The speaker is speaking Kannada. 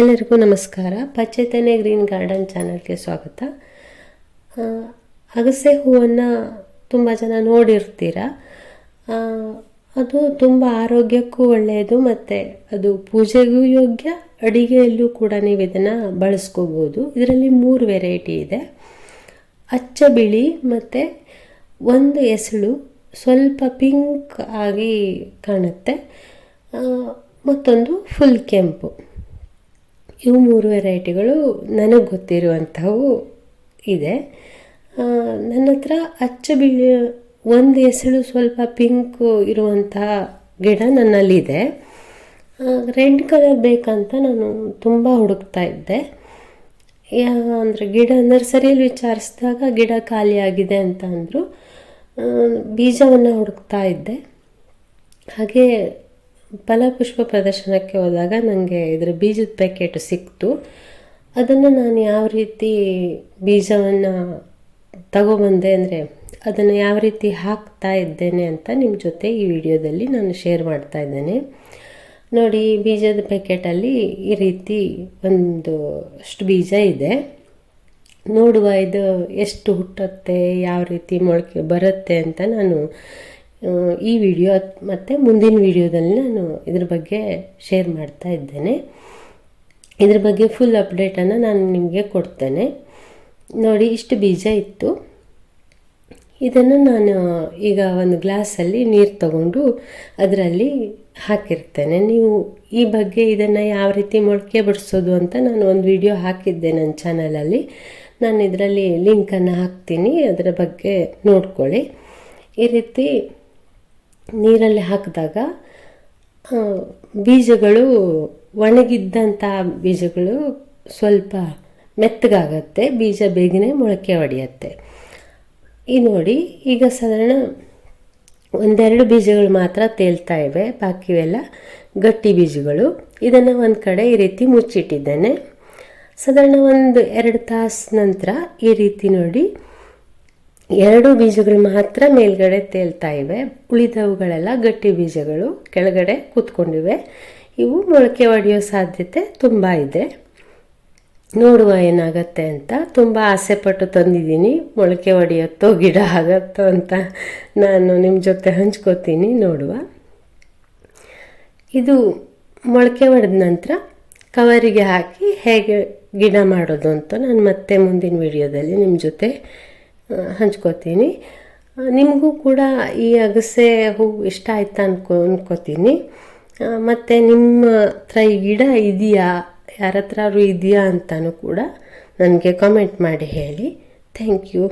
ಎಲ್ಲರಿಗೂ ನಮಸ್ಕಾರ. ಪಚೇತನೆ ಗ್ರೀನ್ ಗಾರ್ಡನ್ ಚಾನಲ್ಗೆ ಸ್ವಾಗತ. ಅಗಸೆ ಹೂವನ್ನು ತುಂಬ ಜನ ನೋಡಿರ್ತೀರ? ಅದು ತುಂಬ ಆರೋಗ್ಯಕ್ಕೂ ಒಳ್ಳೆಯದು ಮತ್ತು ಅದು ಪೂಜೆಗೂ ಯೋಗ್ಯ, ಅಡಿಗೆಯಲ್ಲೂ ಕೂಡ ನೀವು ಇದನ್ನು ಬಳಸ್ಕೋಬೋದು. ಇದರಲ್ಲಿ ಮೂರು ವೆರೈಟಿ ಇದೆ. ಅಚ್ಚ ಬಿಳಿ ಮತ್ತು ಒಂದು ಎಸಳು, ಸ್ವಲ್ಪ ಪಿಂಕ್ ಆಗಿ ಕಾಣುತ್ತೆ. ಮತ್ತೊಂದು ಫುಲ್ ಕೆಂಪು. ಇವು ಮೂರು ವೆರೈಟಿಗಳು ನನಗೆ ಗೊತ್ತಿರುವಂಥವು ಇದೆ. ನನ್ನ ಹತ್ರ ಅಚ್ಚ ಬಿಳಿ ಒಂದು ಹೆಸಳು ಸ್ವಲ್ಪ ಪಿಂಕ್ ಇರುವಂತಹ ಗಿಡ ನನ್ನಲ್ಲಿದೆ. ರೆಡ್ ಕಲರ್ ಬೇಕಂತ ನಾನು ತುಂಬ ಹುಡುಕ್ತಾ ಇದ್ದೆ. ಅಂದರೆ ಗಿಡ ನರ್ಸರಿಯಲ್ಲಿ ವಿಚಾರಿಸಿದಾಗ ಗಿಡ ಖಾಲಿಯಾಗಿದೆ ಅಂತ ಅಂದರು. ಬೀಜವನ್ನು ಹುಡುಕ್ತಾ ಇದ್ದೆ. ಹಾಗೆ ಫಲಪುಷ್ಪ ಪ್ರದರ್ಶನಕ್ಕೆ ಹೋದಾಗ ನನಗೆ ಇದರ ಬೀಜದ ಪ್ಯಾಕೆಟ್ ಸಿಕ್ತು. ಅದನ್ನು ನಾನು ಯಾವ ರೀತಿ ಬೀಜವನ್ನು ತಗೊಬಂದೆ ಅಂದರೆ ಅದನ್ನು ಯಾವ ರೀತಿ ಹಾಕ್ತಾ ಇದ್ದೇನೆ ಅಂತ ನಿಮ್ಮ ಜೊತೆ ಈ ವಿಡಿಯೋದಲ್ಲಿ ನಾನು ಶೇರ್ ಮಾಡ್ತಾ ಇದ್ದೇನೆ. ನೋಡಿ ಬೀಜದ ಪ್ಯಾಕೆಟಲ್ಲಿ ಈ ರೀತಿ ಒಂದು ಅಷ್ಟು ಬೀಜ ಇದೆ. ನೋಡುವ ಇದು ಎಷ್ಟು ಹುಟ್ಟುತ್ತೆ, ಯಾವ ರೀತಿ ಮೊಳಕೆ ಬರುತ್ತೆ ಅಂತ ನಾನು ಈ ವಿಡಿಯೋ ಮತ್ತು ಮುಂದಿನ ವಿಡಿಯೋದಲ್ಲಿ ನಾನು ಇದ್ರ ಬಗ್ಗೆ ಶೇರ್ ಮಾಡ್ತಾ ಇದ್ದೇನೆ. ಇದ್ರ ಬಗ್ಗೆ ಫುಲ್ ಅಪ್ಡೇಟನ್ನು ನಾನು ನಿಮಗೆ ಕೊಡ್ತೇನೆ. ನೋಡಿ, ಇಷ್ಟು ಬೀಜ ಇತ್ತು. ಇದನ್ನು ನಾನು ಈಗ ಒಂದು ಗ್ಲಾಸಲ್ಲಿ ನೀರು ತಗೊಂಡು ಅದರಲ್ಲಿ ಹಾಕಿರ್ತೇನೆ. ನೀವು ಈ ಬಗ್ಗೆ ಇದನ್ನು ಯಾವ ರೀತಿ ಮೊಳಕೆ ಬಿಡಿಸೋದು ಅಂತ ನಾನು ಒಂದು ವಿಡಿಯೋ ಹಾಕಿದ್ದೆ ನನ್ನ ಚಾನಲಲ್ಲಿ ನಾನು ಇದರಲ್ಲಿ ಲಿಂಕನ್ನು ಹಾಕ್ತೀನಿ, ಅದರ ಬಗ್ಗೆ ನೋಡ್ಕೊಳ್ಳಿ. ಈ ರೀತಿ ನೀರಲ್ಲಿ ಹಾಕಿದಾಗ ಬೀಜಗಳು ಒಣಗಿದ್ದಂಥ ಬೀಜಗಳು ಸ್ವಲ್ಪ ಮೆತ್ತಗಾಗತ್ತೆ, ಬೀಜ ಬೇಗನೆ ಮೊಳಕೆ ಹೊಡೆಯತ್ತೆ ಈ ನೋಡಿ, ಈಗ ಸಾಧಾರಣ ಒಂದೆರಡು ಬೀಜಗಳು ಮಾತ್ರ ತೇಲ್ತಾ ಇವೆ ಬಾಕಿವೆಲ್ಲ ಗಟ್ಟಿ ಬೀಜಗಳು. ಇದನ್ನು ಒಂದು ಕಡೆ ಈ ರೀತಿ ಮುಚ್ಚಿಟ್ಟಿದ್ದೇನೆ. ಸಾಧಾರಣ ಒಂದು ಎರಡು ತಾಸು ನಂತರ ಈ ರೀತಿ ನೋಡಿ ಎರಡು ಬೀಜಗಳು ಮಾತ್ರ ಮೇಲ್ಗಡೆ ತೇಲ್ತಾ ಇವೆ. ಉಳಿದವುಗಳೆಲ್ಲ ಗಟ್ಟಿ ಬೀಜಗಳು ಕೆಳಗಡೆ ಕೂತ್ಕೊಂಡಿವೆ. ಇವು ಮೊಳಕೆ ಒಡೆಯೋ ಸಾಧ್ಯತೆ ತುಂಬ ಇದೆ. ನೋಡುವ ಏನಾಗತ್ತೆ ಅಂತ ತುಂಬ ಆಸೆಪಟ್ಟು ತಂದಿದ್ದೀನಿ. ಮೊಳಕೆ ಒಡೆಯುತ್ತೋ ಗಿಡ ಆಗತ್ತೋ ಅಂತ ನಾನು ನಿಮ್ಮ ಜೊತೆ ಹಂಚ್ಕೋತೀನಿ ನೋಡುವ. ಇದು ಮೊಳಕೆ ಒಡೆದ ನಂತರ ಕವರಿಗೆ ಹಾಕಿ ಹೇಗೆ ಗಿಡ ಮಾಡೋದು ಅಂತ ನಾನು ಮತ್ತೆ ಮುಂದಿನ ವಿಡಿಯೋದಲ್ಲಿ ನಿಮ್ಮ ಜೊತೆ ಹಂಚ್ಕೋತೀನಿ. ನಿಮಗೂ ಕೂಡ ಈ ಅಗಸೆ ಹೂವು ಇಷ್ಟ ಆಯ್ತಾ ಅನ್ಕೋ ಅಂದ್ಕೋತೀನಿ ಮತ್ತು ನಿಮ್ಮ ಹತ್ರ ಈ ಗಿಡ ಇದೆಯಾ? ಯಾರ ಹತ್ರ ಇದೆಯಾ ಅಂತಲೂ ಕೂಡ ನನಗೆ ಕಾಮೆಂಟ್ ಮಾಡಿ ಹೇಳಿ. Thank you